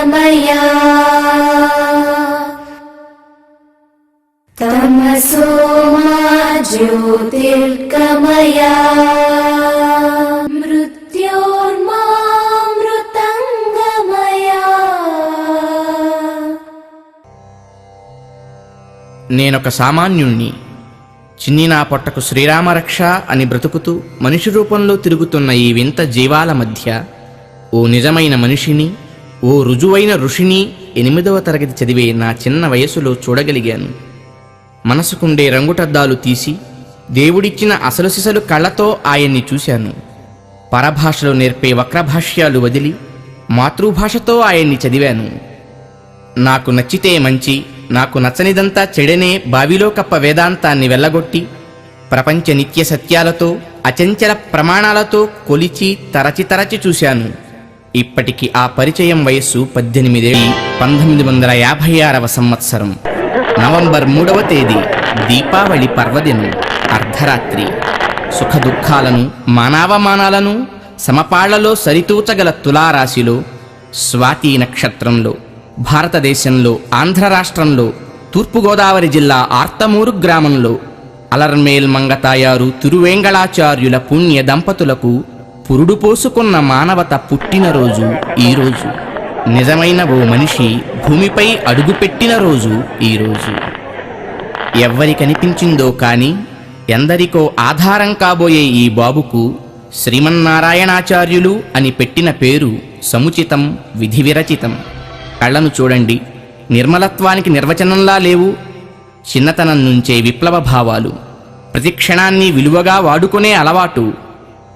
ज्योतिर्गमया तमसो मा ज्योतिर्गमया मृत्योर्मामृतङ्गमया నేనొక సామాన్యుణ్ణి చిన్ని నా పొట్టకు శ్రీరామరక్ష అని బ్రతుకుతూ మనిషి రూపంలో తిరుగుతున్న ఈ వింత జీవాల మధ్య ఓ నిజమైన మనిషిని ఓ రుజువైన ఋషిని ఎనిమిదవ తరగతి చదివే నా చిన్న వయసులో చూడగలిగాను. మనసుకుండే రంగుటద్దాలు తీసి దేవుడిచ్చిన అసలు సిసలు కళ్ళతో ఆయన్ని చూశాను. పరభాషలో నేర్పే వక్రభాష్యాలు వదిలి మాతృభాషతో ఆయన్ని చదివాను. నాకు నచ్చితే మంచి నాకు నచ్చనిదంతా చెడనే బావిలో కప్ప వేదాంతాన్ని వెళ్ళగొట్టి ప్రపంచ నిత్య సత్యాలతో అచంచల ప్రమాణాలతో కొలిచి తరచి తరచి చూశాను. ఇప్పటికి ఆ పరిచయం వయస్సు పద్దెనిమిదేళ్ళు పంతొమ్మిది వందల యాభై ఆరవ సంవత్సరం. నవంబర్ మూడవ తేదీ దీపావళి పర్వదినం అర్ధరాత్రి. సుఖ దుఃఖాలను మానవమానాలను సమపాళ్ళలో సరితూచగల తులారాశిలో స్వాతి నక్షత్రంలో భారతదేశంలో ఆంధ్ర రాష్ట్రంలో తూర్పుగోదావరి జిల్లా ఆర్తమూరు గ్రామంలో అలర్మేల్ మంగతాయారు తిరువేంగళాచార్యుల పుణ్య దంపతులకు పురుడు పోసుకున్న మానవత పుట్టినరోజు ఈరోజు నిజమైన ఓ మనిషి భూమిపై అడుగుపెట్టిన రోజు ఈరోజు ఎవ్వరి కనిపించిందో కానీ ఎందరికో ఆధారం కాబోయే ఈ బాబుకు శ్రీమన్నారాయణాచార్యులు అని పెట్టిన పేరు సముచితం విధి విరచితం కళ్ళను చూడండి నిర్మలత్వానికి నిర్వచనంలా లేవు. చిన్నతనం నుంచే విప్లవ భావాలు. ప్రతిక్షణాన్ని విలువగా వాడుకునే అలవాటు.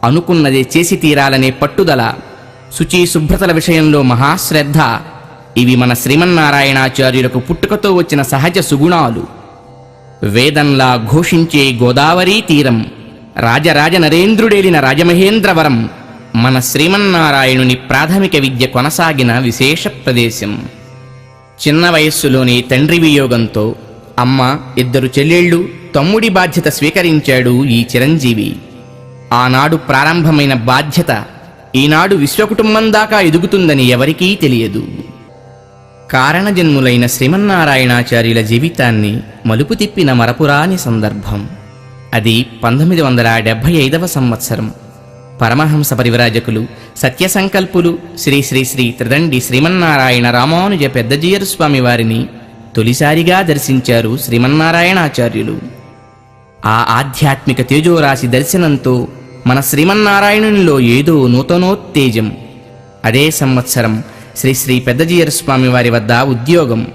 అనుకున్నదే చేసి తీరాలనే పట్టుదల. శుచి శుభ్రతల విషయంలో మహాశ్రద్ధ. ఇవి మన శ్రీమన్నారాయణాచార్యులకు పుట్టుకతో వచ్చిన సహజ సుగుణాలు. వేదంలా ఘోషించే గోదావరీ తీరం. రాజరాజ నరేంద్రుడేలిన రాజమహేంద్రవరం. మన శ్రీమన్నారాయణుని ప్రాథమిక విద్య కొనసాగిన విశేష ప్రదేశం. చిన్న వయస్సులోని తండ్రి వియోగంతో అమ్మ ఇద్దరు చెల్లెళ్ళు తమ్ముడి బాధ్యత స్వీకరించాడు ఈ చిరంజీవి. ఆనాడు ప్రారంభమైన బాధ్యత ఈనాడు విశ్వకుటుంబం దాకా ఎదుగుతుందని ఎవరికీ తెలియదు. కారణజన్ములైన శ్రీమన్నారాయణాచార్యుల జీవితాన్ని మలుపు తిప్పిన మరపురాని సందర్భం. అది పంతొమ్మిది వందల డెబ్భై ఐదవ సంవత్సరం. పరమహంస పరివిరాజకులు సత్యసంకల్పులు శ్రీ శ్రీ శ్రీ త్రిదండి శ్రీమన్నారాయణ రామానుజ పెద్దజీయరు స్వామి వారిని తొలిసారిగా దర్శించారు శ్రీమన్నారాయణాచార్యులు. ఆ ఆధ్యాత్మిక తేజోరాశి దర్శనంతో మన శ్రీమన్నారాయణునిలో ఏదో నూతనోత్తేజం. అదే సంవత్సరం శ్రీ శ్రీ పెద్దజీయర స్వామి వారి వద్ద ఉద్యోగం.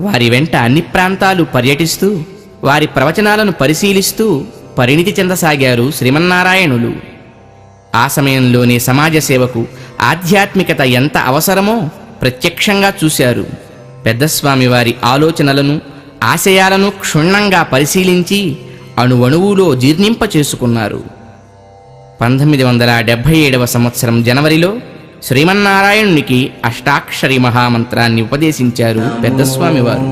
వారి వెంట అన్ని ప్రాంతాలు పర్యటిస్తూ వారి ప్రవచనాలను పరిశీలిస్తూ పరిణితి చెందసాగారు శ్రీమన్నారాయణులు. ఆ సమయంలోనే సమాజ సేవకు ఆధ్యాత్మికత ఎంత అవసరమో ప్రత్యక్షంగా చూశారు. పెద్దస్వామి వారి ఆలోచనలను ఆశయాలను క్షుణ్ణంగా పరిశీలించి అణువణువులో జీర్ణింప చేసుకున్నారు పంతొమ్మిది వందల డెబ్భై ఏడవ సంవత్సరం జనవరిలో శ్రీమన్నారాయణునికి అష్టాక్షరి మహామంత్రాన్ని ఉపదేశించారు పెద్దస్వామివారు.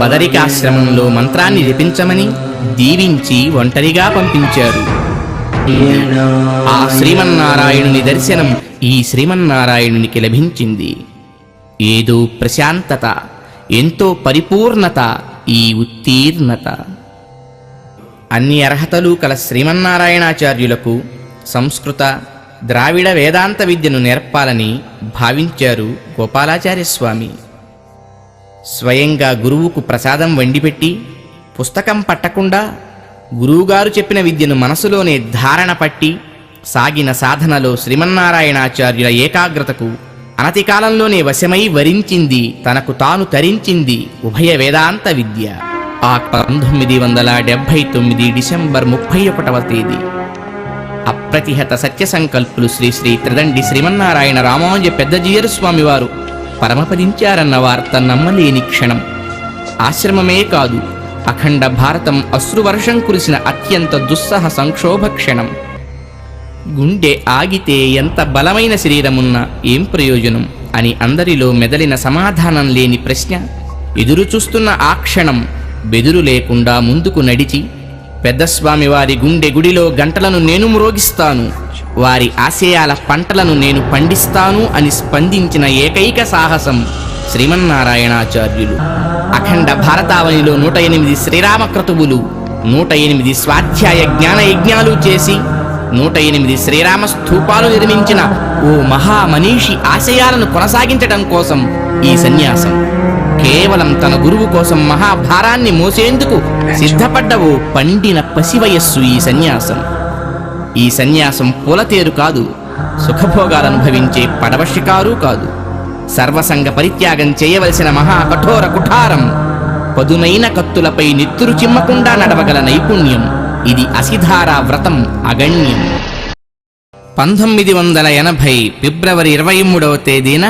బదరికాశ్రమంలో మంత్రాన్ని జపించమని దీవించి ఒంటరిగా పంపించారు. ఆ శ్రీమన్నారాయణుని దర్శనం ఈ శ్రీమన్నారాయణునికి లభించింది. ఏదో ప్రశాంతత ఎంతో పరిపూర్ణత ఈ ఉత్తీర్ణత. అన్ని అర్హతలు కల శ్రీమన్నారాయణాచార్యులకు సంస్కృత ద్రావిడ వేదాంత విద్యను నేర్పాలని భావించారు గోపాలాచార్య స్వామి స్వయంగా గురువుకు ప్రసాదం వండిపెట్టి పుస్తకం పట్టకుండా గురువుగారు చెప్పిన విద్యను మనసులోనే ధారణ పట్టి సాగిన సాధనలో శ్రీమన్నారాయణాచార్యుల ఏకాగ్రతకు అనతి కాలంలోనే వశమై వరించింది తనకు తాను తరించింది ఉభయ వేదాంత విద్య. ఆ పంతొమ్మిది వందల డెబ్భై తొమ్మిది డిసెంబర్ ముప్పై ఒకటవ తేదీ. అప్రతిహత సత్య సంకల్పులు శ్రీ శ్రీ త్రిదండి శ్రీమన్నారాయణ రామానుజ పెద్దజీయరు స్వామివారు పరమపదించారన్న వార్త నమ్మలేని క్షణం. ఆశ్రమమే కాదు అఖండ భారతం అశ్రువర్షం కురిసిన అత్యంత దుస్సహ సంక్షోభ క్షణం. గుండె ఆగితే ఎంత బలమైన శరీరమున్నా ఏం ప్రయోజనం అని అందరిలో మెదలిన సమాధానం లేని ప్రశ్న. ఎదురు చూస్తున్న ఆ క్షణం బెదురు లేకుండా ముందుకు నడిచి పెద్దస్వామి వారి గుండె గుడిలో గంటలను నేను మ్రోగిస్తాను వారి ఆశయాల పంటలను నేను పండిస్తాను అని స్పందించిన ఏకైక సాహసం శ్రీమన్నారాయణాచార్యులు. అఖండ భారతావనిలో నూట ఎనిమిది శ్రీరామ క్రతువులు నూట ఎనిమిది స్వాధ్యాయ జ్ఞాన యజ్ఞాలు చేసి నూట ఎనిమిది శ్రీరామ స్థూపాలు నిర్మించిన ఓ మహామనీషి ఆశయాలను కొనసాగించడం కోసం ఈ సన్యాసం కేవలం తన గురువు కోసం మహాభారాన్ని మోసేందుకు సిద్ధపడ్డవు పండిన పసివయస్సు ఈ సన్యాసం. ఈ సన్యాసం పూలతేరు కాదు సుఖభోగాలనుభవించే పడవ షికారు కాదు. సర్వసంగ పరిత్యాగం చేయవలసిన మహా కఠోర కుఠారం పదునైన కత్తులపై నెత్తురు చిమ్మకుండా నడవగల నైపుణ్యం ఇది అసిధారా వ్రతం అగణ్యం. పంతొమ్మిది వందల ఎనభై ఫిబ్రవరి ఇరవై మూడవ తేదీన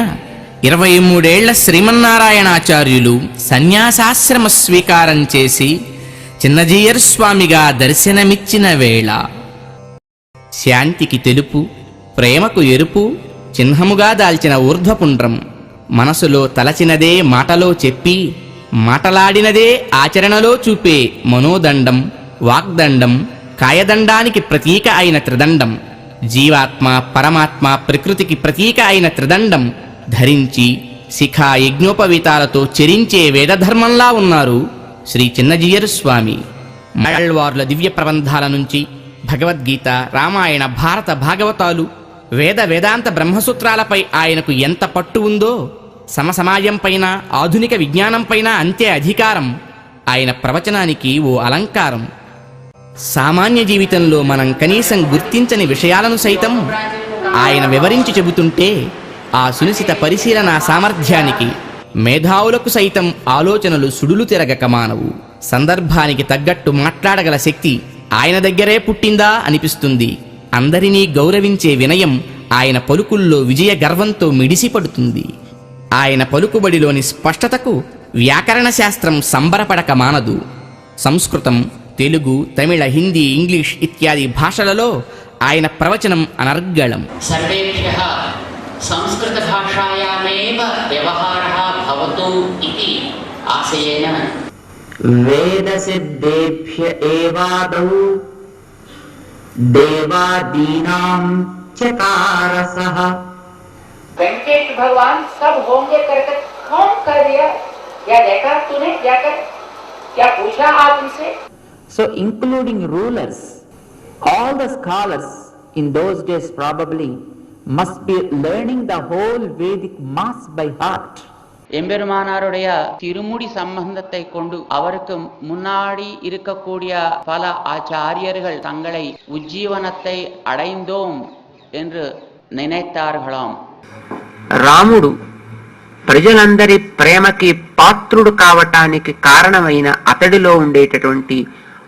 ఇరవై మూడేళ్ళ శ్రీమన్నారాయణాచార్యులు సన్యాసాశ్రమ స్వీకారం చేసి చిన్నజీయర్ స్వామిగా దర్శనమిచ్చిన వేళ. శాంతికి తెలుపు ప్రేమకు ఎరుపు చిహ్నముగా దాల్చిన ఊర్ధ్వపుండ్రం మనసులో తలచినదే మాటలో చెప్పి మాటలాడినదే ఆచరణలో చూపే మనోదండం వాగ్దండం కాయదండానికి ప్రతీక అయిన త్రిదండం జీవాత్మ పరమాత్మ ప్రకృతికి ప్రతీక అయిన త్రిదండం ధరించి శిఖా యజ్ఞోపవీతాలతో చెరించే వేదధర్మంలా ఉన్నారు శ్రీ చిన్నజీయరు స్వామి. మళ్ళవార్ల దివ్య ప్రబంధాల నుంచి భగవద్గీత రామాయణ భారత భాగవతాలు వేద వేదాంత బ్రహ్మసూత్రాలపై ఆయనకు ఎంత పట్టు ఉందో సమసమాజంపైన ఆధునిక విజ్ఞానంపైన అంతే అధికారం. ఆయన ప్రవచనానికి ఓ అలంకారం. సామాన్య జీవితంలో మనం కనీసం గుర్తించని విషయాలను సైతం ఆయన వివరించి చెబుతుంటే ఆ సునిశిత పరిశీలన సామర్థ్యానికి మేధావులకు సైతం ఆలోచనలు సుడులు తిరగక మానవు. సందర్భానికి తగ్గట్టు మాట్లాడగల శక్తి ఆయన దగ్గరే పుట్టిందా అనిపిస్తుంది. అందరినీ గౌరవించే వినయం ఆయన పలుకుల్లో విజయ గర్వంతో మిడిసిపడుతుంది. ఆయన పలుకుబడిలోని స్పష్టతకు వ్యాకరణ శాస్త్రం సంబరపడక మానదు. సంస్కృతం తెలుగు తమిళ హిందీ ఇంగ్లీష్ ఇత్యాది భాషలలో ఆయన ప్రవచనం అనర్గళం. संस्कृतभाषायामेव व्यवहारः भवतु इति आशयेन। वेदसिद्धेभ्य एवादौ देवादीनां चकारसः वेंकटेश भगवान सब होंगे करके कौन कर दिया। क्या देखा तूने क्या कर क्या पूछा आप उनसे? So, including rulers, all the scholars in those days probably must be learning the whole Vedic mass by heart. எம்பெருமானாருடைய திருமுடி சம்பந்தத்தை கொண்டு அவருக்கு முன்னாடி இருக்கக்கூடிய பல ஆச்சாரியர்கள் தங்களை உஜ்ஜீவனத்தை அடைந்தோம் என்று நினைத்தார்களாம் రాముడు ప్రజలందరి ప్రేమకి పాత్రుడు కావటానికి కారణమైన అతడిలో ఉండేటటువంటి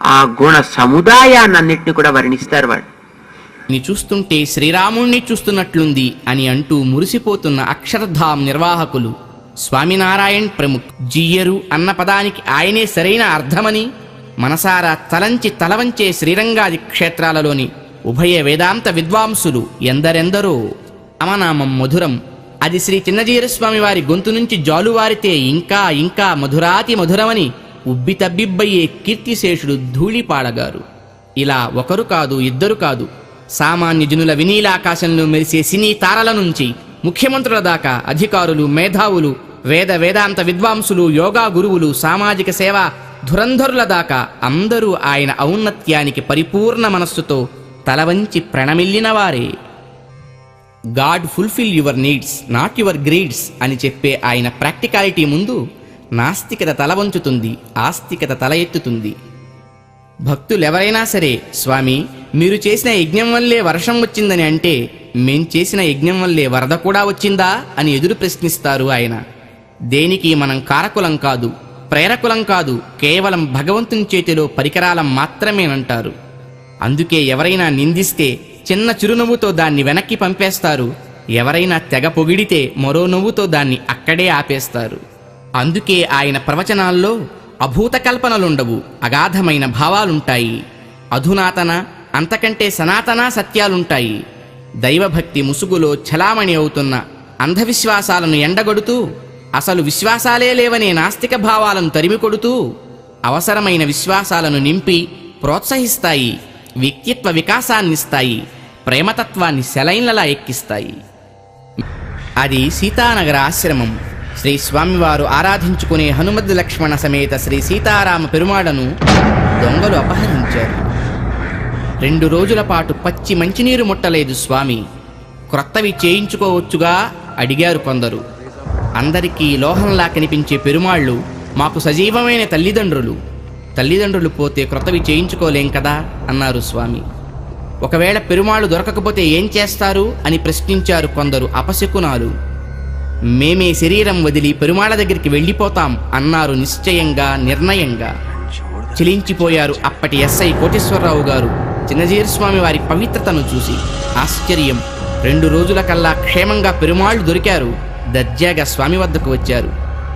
ఆ గుణ సముదాయాన్నన్నిటిని కూడా వర్ణిస్తారు వాళ్ళు ని చూస్తుంటే శ్రీరాముణ్ణి చూస్తున్నట్లుంది అని అంటూ మురిసిపోతున్న అక్షరధాం నిర్వాహకులు స్వామినారాయణ్ ప్రముఖ్ జియ్యరు అన్న పదానికి ఆయనే సరైన అర్థమని మనసారా తలంచి తలవంచే శ్రీరంగాది క్షేత్రాలలోని ఉభయ వేదాంత విద్వాంసులు ఎందరెందరో. అమనామం మధురం. అది శ్రీ చిన్నజీర స్వామి వారి గొంతు నుంచి జాలువారితే ఇంకా ఇంకా మధురాతి మధురమని ఉబ్బితబ్బిబ్బయ్యే కీర్తిశేషుడు ధూళిపాడగారు ఇలా ఒకరు కాదు ఇద్దరు కాదు సామాన్య జనుల వినీలాకాశంలో మెరిసే సినీ తారల నుంచి ముఖ్యమంత్రుల దాకా అధికారులు మేధావులు వేద వేదాంత విద్వాంసులు యోగా గురువులు సామాజిక సేవ ధురంధరుల దాకా అందరూ ఆయన ఔన్నత్యానికి పరిపూర్ణ మనస్సుతో తలవంచి ప్రణమిల్లిన వారే. God fulfil your needs not your greeds అని చెప్పే ఆయన ప్రాక్టికాలిటీ ముందు నాస్తికత తల వంచుతుంది ఆస్తికత తల ఎత్తుతుంది. భక్తులెవరైనా సరే స్వామి మీరు చేసిన యజ్ఞం వల్లే వర్షం వచ్చిందని అంటే మేం చేసిన యజ్ఞం వల్లే వరద కూడా వచ్చిందా? అని ఎదురు ప్రశ్నిస్తారు ఆయన. దేనికి మనం కారకులం కాదు ప్రేరకులం కాదు కేవలం భగవంతుని చేతిలో పరికరాలం మాత్రమేనంటారు. అందుకే ఎవరైనా నిందిస్తే చిన్న చిరునవ్వుతో దాన్ని వెనక్కి పంపేస్తారు. ఎవరైనా తెగ పొగిడితే మరో నవ్వుతో దాన్ని అక్కడే ఆపేస్తారు. అందుకే ఆయన ప్రవచనాల్లో అభూత కల్పనలుండవు అగాధమైన భావాలుంటాయి. అధునాతన అంతకంటే సనాతన సత్యాలుంటాయి. దైవభక్తి ముసుగులో ఛలామణి అవుతున్న అంధవిశ్వాసాలను ఎండగొడుతూ అసలు విశ్వాసాలే లేవనే నాస్తిక భావాలను తరిమికొడుతూ అవసరమైన విశ్వాసాలను నింపి ప్రోత్సహిస్తాయి వ్యక్తిత్వ వికాసాన్నిస్తాయి ప్రేమతత్వాన్ని సెలైన్లలా ఎక్కిస్తాయి. అది సీతానగర ఆశ్రమం. శ్రీ స్వామివారు ఆరాధించుకునే హనుమద్ లక్ష్మణ సమేత శ్రీ సీతారామ పెరుమాడను దొంగలు అపహరించారు. రెండు రోజుల పాటు పచ్చి మంచినీరు ముట్టలేదు స్వామి. క్రొత్తవి చేయించుకోవచ్చుగా అడిగారు కొందరు. అందరికీ లోహంలా కనిపించే పెరుమాళ్ళు మాకు సజీవమైన తల్లిదండ్రులు. తల్లిదండ్రులు పోతే క్రొత్తవి చేయించుకోలేం కదా అన్నారు స్వామి. ఒకవేళ పెరుమాళ్ళు దొరకకపోతే ఏం చేస్తారు అని ప్రశ్నించారు కొందరు అపశకునాలు. మేమే శరీరం వదిలి పెరుమాళ్ళ దగ్గరికి వెళ్ళిపోతాం అన్నారు నిశ్చయంగా నిర్ణయంగా. చిలించిపోయారు అప్పటి ఎస్ఐ కోటేశ్వరరావు గారు. చిన్నజీరస్వామి వారి పవిత్రతను చూసి ఆశ్చర్యం. రెండు రోజుల కల్లా క్షేమంగా పెరుమాళ్ళు దొరికారు. దర్జాగా స్వామి వద్దకు వచ్చారు.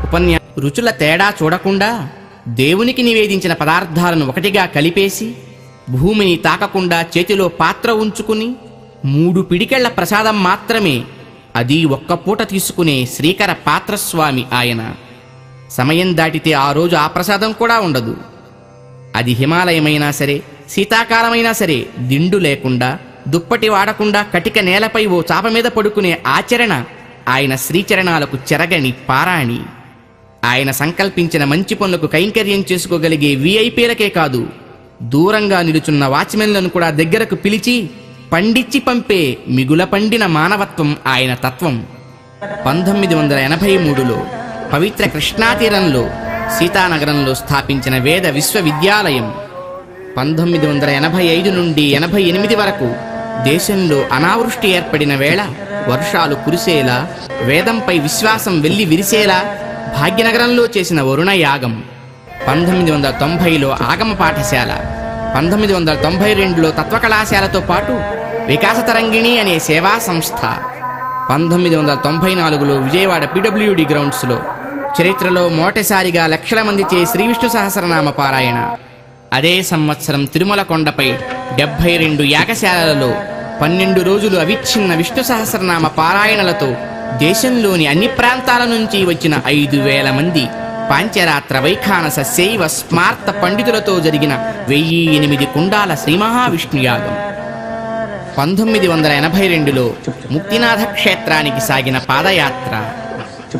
ఉపన్యా రుచుల తేడా చూడకుండా దేవునికి నివేదించిన పదార్థాలను ఒకటిగా కలిపేసి భూమిని తాకకుండా చేతిలో పాత్ర ఉంచుకుని మూడు పిడికెళ్ళ ప్రసాదం మాత్రమే అది ఒక్క పూట తీసుకునే శ్రీకర పాత్రస్వామి ఆయన. సమయం దాటితే ఆ రోజు ఆ ప్రసాదం కూడా ఉండదు. అది హిమాలయమైనా సరే శీతాకాలమైనా సరే దిండు లేకుండా దుప్పటి వాడకుండా కటిక నేలపై ఓ చాప మీద పడుకునే ఆచరణ ఆయన శ్రీచరణాలకు చెరగని పారాణి. ఆయన సంకల్పించిన మంచి పనులకు కైంకర్యం చేసుకోగలిగే వీఐపీలకే కాదు దూరంగా నిలుచున్న వాచ్మెన్లను కూడా దగ్గరకు పిలిచి పండిచ్చి పంపే మిగుల పండిన మానవత్వం ఆయన తత్వం. పంతొమ్మిది వందల ఎనభై మూడులో పవిత్ర కృష్ణాతీరంలో సీతానగరంలో స్థాపించిన వేద విశ్వవిద్యాలయం. పంతొమ్మిది వందల ఎనభై ఐదు నుండి ఎనభై ఎనిమిది వరకు దేశంలో అనావృష్టి ఏర్పడిన వేళ వర్షాలు కురిసేలా వేదంపై విశ్వాసం వెళ్ళి విరిసేలా భాగ్యనగరంలో చేసిన వరుణ యాగం పంతొమ్మిది వందల తొంభైలో ఆగమ పాఠశాల పంతొమ్మిది వందల తొంభై రెండులో తత్వకళాశాలతో పాటు వికాస తరంగిణి అనే సేవా సంస్థ పంతొమ్మిది వందల తొంభై నాలుగులో విజయవాడ పిడబ్ల్యూడి గ్రౌండ్స్లో చరిత్రలో మొదటిసారిగా లక్షల మంది చే శ్రీ విష్ణు సహస్రనామ పారాయణ అదే సంవత్సరం తిరుమల కొండపై డెబ్బై రెండు యాగశాలలలో పన్నెండు రోజులు అవిచ్ఛిన్న విష్ణు సహస్రనామ పారాయణలతో దేశంలోని అన్ని ప్రాంతాల నుంచి వచ్చిన ఐదు వేల మంది పాంచరాత్ర వైఖానస శైవ స్మార్త పండితులతో జరిగిన వెయ్యి ఎనిమిది కుండాల శ్రీ మహావిష్ణు యాగం. పంతొమ్మిది వందల ఎనభై రెండులో ముక్తినాథ క్షేత్రానికి సాగిన పాదయాత్ర.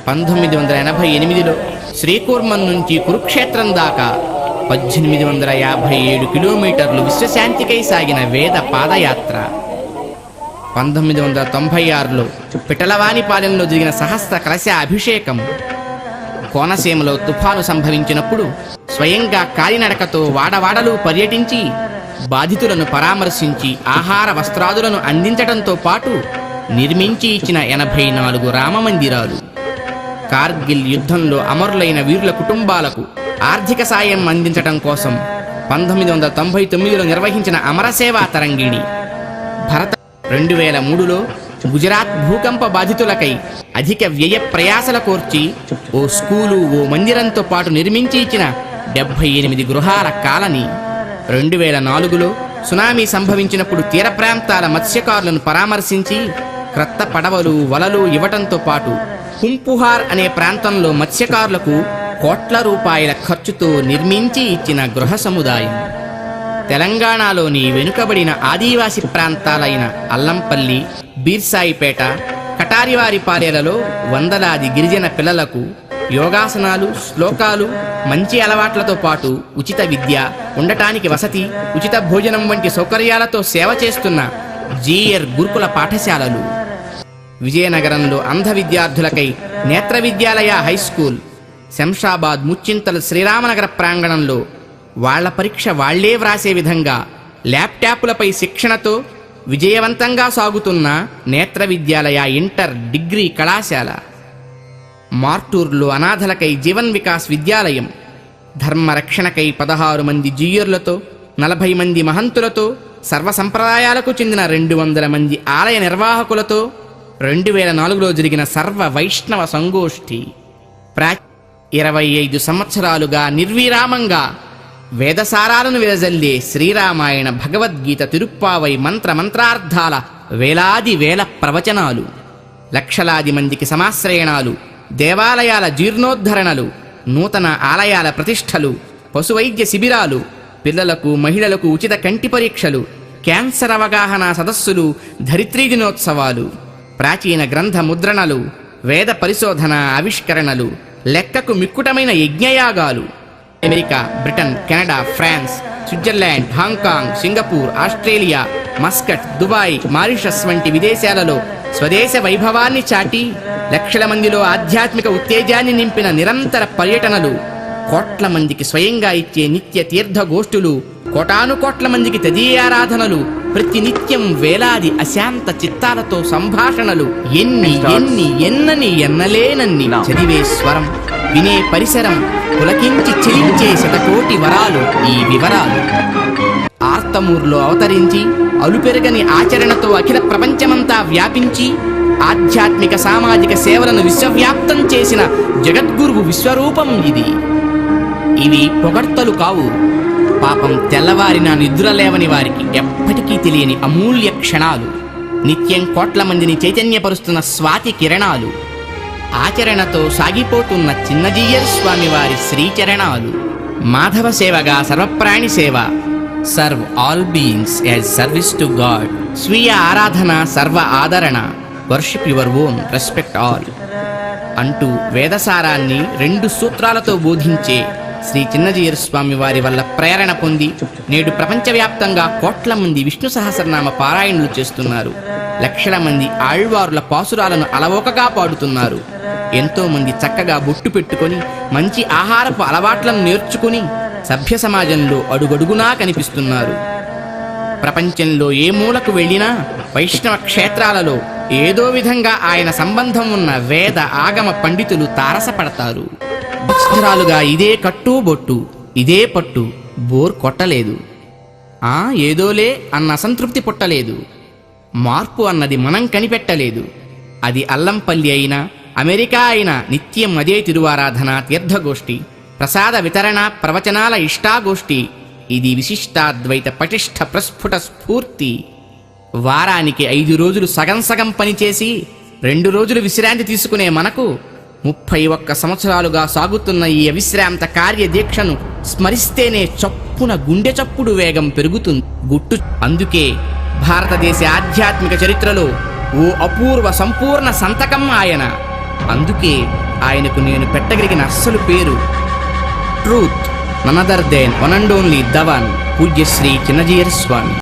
పంతొమ్మిది వందల ఎనభై ఎనిమిదిలో శ్రీకూర్మం నుంచి కురుక్షేత్రం దాకా పద్దెనిమిది వందల యాభై ఏడు కిలోమీటర్లు విశ్వశాంతికై సాగిన వేద పాదయాత్ర. పంతొమ్మిది వందల తొంభై ఆరులో పిటలవానిపాలెంలో జరిగిన సహస్ర కలశ అభిషేకం. కోనసీమలో తుఫాను సంభవించినప్పుడు స్వయంగా కాలినడకతో వాడవాడలు పర్యటించి బాధితులను పరామర్శించి ఆహార వస్త్రాదులను అందించడంతో పాటు నిర్మించి ఇచ్చిన ఎనభై నాలుగు రామమందిరాలు. కార్గిల్ యుద్ధంలో అమరులైన వీరుల కుటుంబాలకు ఆర్థిక సాయం అందించడం కోసం పంతొమ్మిది వందల తొంభై తొమ్మిదిలో నిర్వహించిన అమరసేవా తరంగిణి. భరత రెండు వేల మూడులో గుజరాత్ భూకంప బాధితులకై అధిక వ్యయ ప్రయాసల కోర్చి ఓ స్కూలు ఓ మందిరంతో పాటు నిర్మించి ఇచ్చిన డెబ్బై ఎనిమిది గృహాల కాలనీ. రెండు వేల నాలుగులో సునామీ సంభవించినప్పుడు తీర ప్రాంతాల మత్స్యకారులను పరామర్శించి క్రొత్త పడవలు వలలు ఇవ్వటంతో పాటు కుంపుహార్ అనే ప్రాంతంలో మత్స్యకారులకు కోట్ల రూపాయల ఖర్చుతో నిర్మించి ఇచ్చిన గృహ సముదాయం. తెలంగాణలోని వెనుకబడిన ఆదివాసి ప్రాంతాలైన అల్లంపల్లి బీర్సాయిపేట కటారివారిపాలెలలో వందలాది గిరిజన పిల్లలకు యోగాసనాలు శ్లోకాలు మంచి అలవాట్లతో పాటు ఉచిత విద్య ఉండటానికి వసతి ఉచిత భోజనం వంటి సౌకర్యాలతో సేవ చేస్తున్న జీఎర్ గురుకుల పాఠశాలలు. విజయనగరంలో అంధ విద్యార్థులకై నేత్ర విద్యాలయ హై స్కూల్ శంషాబాద్ ముచ్చింతల శ్రీరామనగర ప్రాంగణంలో వాళ్ళ పరీక్ష వాళ్ళే వ్రాసే విధంగా ల్యాప్టాప్లపై శిక్షణతో విజయవంతంగా సాగుతున్న నేత్ర విద్యాలయ ఇంటర్ డిగ్రీ కళాశాల. మార్టూర్లో అనాథలకై జీవన్ వికాస్ విద్యాలయం. ధర్మరక్షణకై పదహారు మంది జీయర్లతో నలభై మంది మహంతులతో సర్వ సంప్రదాయాలకు చెందిన రెండు వందల మంది ఆలయ నిర్వాహకులతో రెండు వేల నాలుగులో జరిగిన సర్వ వైష్ణవ సంగోష్ఠి. ప్రా ఇరవై ఐదు సంవత్సరాలుగా నిర్విరామంగా వేదసారాలను వెదజల్లే శ్రీరామాయణ భగవద్గీత తిరుప్పావై మంత్ర మంత్రార్థాల వేలాది వేల ప్రవచనాలు లక్షలాది మందికి సమాశ్రయణాలు దేవాలయాల జీర్ణోద్ధరణలు నూతన ఆలయాల ప్రతిష్టలు పశువైద్య శిబిరాలు పిల్లలకు మహిళలకు ఉచిత కంటి పరీక్షలు క్యాన్సర్ అవగాహన సదస్సులు ధరిత్రీ దినోత్సవాలు ప్రాచీన గ్రంథ ముద్రణలు వేద పరిశోధన ఆవిష్కరణలు లెక్కకు మిక్కుటమైన యజ్ఞయాగాలు. America Britain Canada France Switzerland Hong Kong Singapore Australia Muscat Dubai Mauritius వంటి విదేశాలలో స్వదేశ వైభవాన్ని చాటి లక్షల మందిలో ఆధ్యాత్మిక ఉత్తేజాన్ని నింపిన నిరంతర పర్యటనలు. కోట్ల మందికి స్వయంగా ఇచ్చే నిత్య తీర్థ గోష్ఠులు కోటాను కోట్ల మందికి తదీయారాధనలు ప్రతి నిత్యం వేలాది అశాంత చిత్తాలతో సంభాషణలు. ఎన్ని ఎన్ని ఎన్నని ఎన్నలేనన్ని చదివే స్వరం వినే పరిసరం పులకించి చెలించే శతకోటి వరాలు ఈ వివరాలు. ఆర్తమూర్లో అవతరించి అలుపెరగని ఆచరణతో అఖిల ప్రపంచమంతా వ్యాపించి ఆధ్యాత్మిక సామాజిక సేవలను విశ్వవ్యాప్తం చేసిన జగద్గురువు విశ్వరూపం ఇది. ఇవి పొగడ్తలు కావు. పాపం తెల్లవారిన నిద్ర లేవని వారికి ఎప్పటికీ తెలియని అమూల్య క్షణాలు. నిత్యం కోట్ల మందిని చైతన్యపరుస్తున్న స్వాతి కిరణాలు. ఆచరణతో సాగిపోతున్న చిన్నజీయర్ స్వామివారి శ్రీచరణాలు. మాధవ సేవగా సర్వప్రాణి సేవ. Serve all beings as service to God. స్వీయ ఆరాధన సర్వ ఆదరణ. Worship your own respect all. అంటూ వేదసారాన్ని రెండు సూత్రాలతో బోధించే శ్రీ చిన్నజీయర్ స్వామి వారి వల్ల ప్రేరణ పొంది నేడు ప్రపంచవ్యాప్తంగా కోట్ల మంది విష్ణు సహస్రనామ పారాయణలు చేస్తున్నారు. లక్షల మంది ఆళ్వారుల పాసురాలను అలవోకగా పాడుతున్నారు. ఎంతో మంది చక్కగా బొట్టు పెట్టుకొని మంచి ఆహారపు అలవాట్లను నేర్చుకుని సభ్య సమాజంలో అడుగడుగునా కనిపిస్తున్నారు. ప్రపంచంలో ఏ మూలకు వెళ్ళినా వైష్ణవ క్షేత్రాలలో ఏదో విధంగా ఆయన సంబంధం ఉన్న వేద ఆగమ పండితులు తారసపడతారు. సంవత్సరాలుగా ఇదే కట్టు బొట్టు ఇదే పట్టు బోర్ కొట్టలేదు. ఆ ఏదోలే అన్న అసంతృప్తి పుట్టలేదు. మార్పు అన్నది మనం కనిపెట్టలేదు. అది అల్లంపల్లి అయినా అమెరికా అయినా నిత్యం అదే తిరువారాధన తీర్థగోష్ఠి ప్రసాద వితరణ ప్రవచనాల ఇష్టాగోష్ఠి ఇది విశిష్టాద్వైత పటిష్ట ప్రస్ఫుట స్ఫూర్తి. వారానికి ఐదు రోజులు సగం సగం పనిచేసి రెండు రోజులు విశ్రాంతి తీసుకునే మనకు ముప్పై ఒక్క సంవత్సరాలుగా సాగుతున్న ఈ అవిశ్రాంత కార్యదీక్షను స్మరిస్తేనే చప్పున గుండె చప్పుడు వేగం పెరుగుతుంది. గుట్టు అందుకే భారతదేశ ఆధ్యాత్మిక చరిత్రలో ఓ అపూర్వ సంపూర్ణ సంతకం ఆయన. అందుకే ఆయనకు నేను పెట్టగలిగిన అస్సలు పేరు truth none other than one and only the one పూజ్యశ్రీ Chinnajeeyar Swamy.